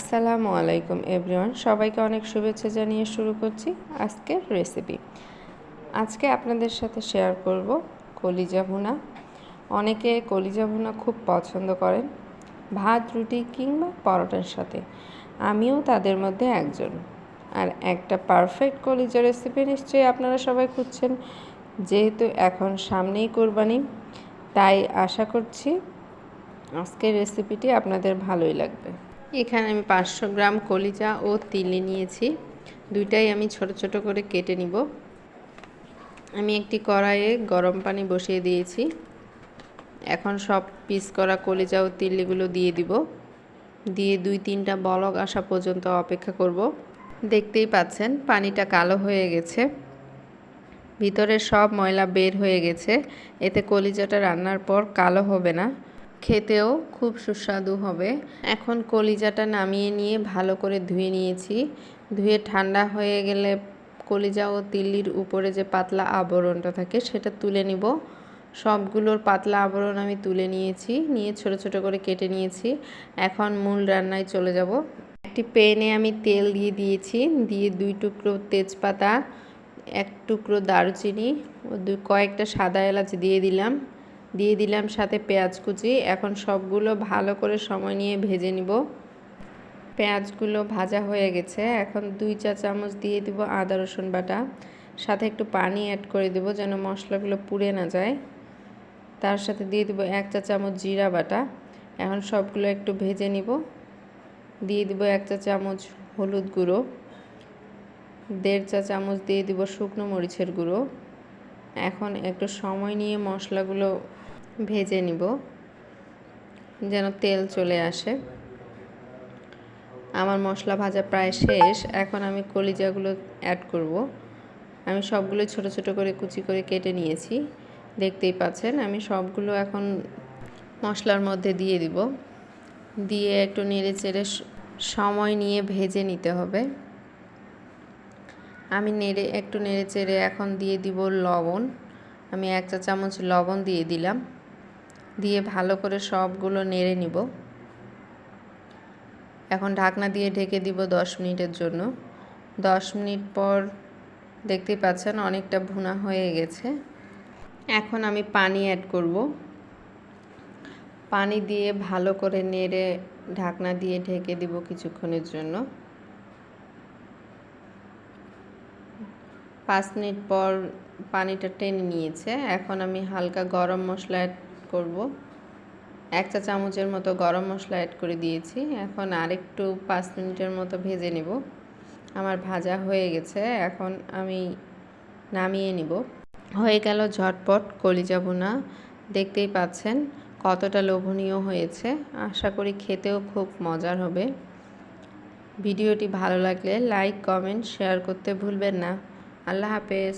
আসসালামু আলাইকুম এভরিওয়ান। সবাইকে অনেক শুভেচ্ছা জানিয়ে শুরু করছি আজকের রেসিপি আজকে আপনাদের সাথে শেয়ার করব কলিজা ভুনা। অনেকে কলিজা ভুনা খুব পছন্দ করেন, ভাত, রুটি কিংবা পরোটার সাথে। আমিও তাদের মধ্যে একজন। আর একটা পারফেক্ট কলিজা রেসিপি নিশ্চয়ই আপনারা সবাই খুঁজছেন, যেহেতু এখন সামনেই কোরবানি। তাই আশা করছি আজকের রেসিপিটি আপনাদের ভালোই লাগবে। এখানে আমি পাঁচশো গ্রাম কলিজা ও তিলি নিয়েছি। দুইটাই আমি ছোট ছোট করে কেটে নিব। আমি একটি কড়াইয়ে গরম পানি বসিয়ে দিয়েছি। এখন সব পিস করা কলিজা ও তিল্লিগুলো দিয়ে দিব। দিয়ে দুই তিনটা বলক আসা পর্যন্ত অপেক্ষা করব। দেখতেই পাচ্ছেন, পানিটা কালো হয়ে গেছে। ভিতরে সব ময়লা বের হয়ে গেছে। এতে কলিজাটা রান্নার পর কালো হবে না। খেতেও খুব সুস্বাদু হবে। এখন কলিজাটা নামিয়ে নিয়ে ভালো করে ধুয়ে নিয়েছি। ধুয়ে ঠান্ডা হয়ে গেলে কলিজা ও তিল্লির উপরে যে পাতলা আবরণটা থাকে সেটা তুলে নিব। সবগুলোর পাতলা আবরণ আমি তুলে নিয়েছি, নিয়ে ছোট ছোট করে কেটে নিয়েছি। এখন মূল রান্নায় চলে যাব। একটি পেনে আমি তেল দিয়ে দিয়েছি, দিয়ে দুই টুকরো তেজপাতা, এক টুকরো দারুচিনি, ও দুই কয়েকটা সাদা এলাচ দিয়ে দিলাম। দিয়ে দিলাম সাথে পেঁয়াজ কুচি। এখন সবগুলো ভালো করে সময় নিয়ে ভেজে নিব। পেঁয়াজগুলো ভাজা হয়ে গেছে। এখন দুই চা চামচ দিয়ে দিব আদা, রসুন বাটা। সাথে একটু পানি অ্যাড করে দেব যেন মশলাগুলো পুড়ে না যায়। তার সাথে দিয়ে দিব এক চা চামচ জিরা বাটা। এখন সবগুলো একটু ভেজে নিব। দিয়ে দিব এক চা চামচ হলুদ গুঁড়ো। দেড় চা চামচ দিয়ে দিব শুকনো মরিচের গুঁড়ো। এখন একটু সময় নিয়ে মশলাগুলো ভেজে নিব, যেন তেল চলে আসে। আমার মশলা ভাজা প্রায় শেষ, এখন আমি কলিজাগুলো অ্যাড করব। আমি সবগুলো ছোট ছোট করে কুচি করে কেটে নিয়েছি। দেখতেই পাচ্ছেন, আমি সবগুলো এখন মশলার মধ্যে দিয়ে দিব। দিয়ে একটু নেড়ে চেড়ে সময় নিয়ে ভেজে নিতে হবে। আমি নেড়ে, একটু নেড়ে চেড়ে এখন দিয়ে দিব লবণ। আমি এক চা চামচ লবণ দিয়ে দিলাম। দিয়ে ভালো করে সবগুলো নেড়ে নিব। এখন ঢাকনা দিয়ে ঢেকে দিব দশ মিনিটের জন্য। দশ মিনিট পর দেখতেই পাচ্ছেন অনেকটা ভুনা হয়ে গেছে। এখন আমি পানি অ্যাড করব। পানি দিয়ে ভালো করে নেড়ে ঢাকনা দিয়ে ঢেকে দিব কিছুক্ষণের জন্য। পাঁচ মিনিট পর পানিটা টেনে নিয়েছে। এখন আমি হালকা গরম মশলা অ্যাড করব। এক চা চামচের মতো গরম মশলা অ্যাড করে দিয়েছি। এখন আরেকটু পাঁচ মিনিটের মতো ভেজে নেব। আমার ভাজা হয়ে গেছে। এখন আমি নামিয়ে নিব। হয়ে গেল ঝটপট কলিজা বোনা দেখতেই পাচ্ছেন কতটা লোভনীয় হয়েছে। আশা করি খেতেও খুব মজার হবে। ভিডিওটি ভালো লাগলে লাইক কমেন্ট শেয়ার করতে ভুলবেন না। আল্লাহ হাফেজ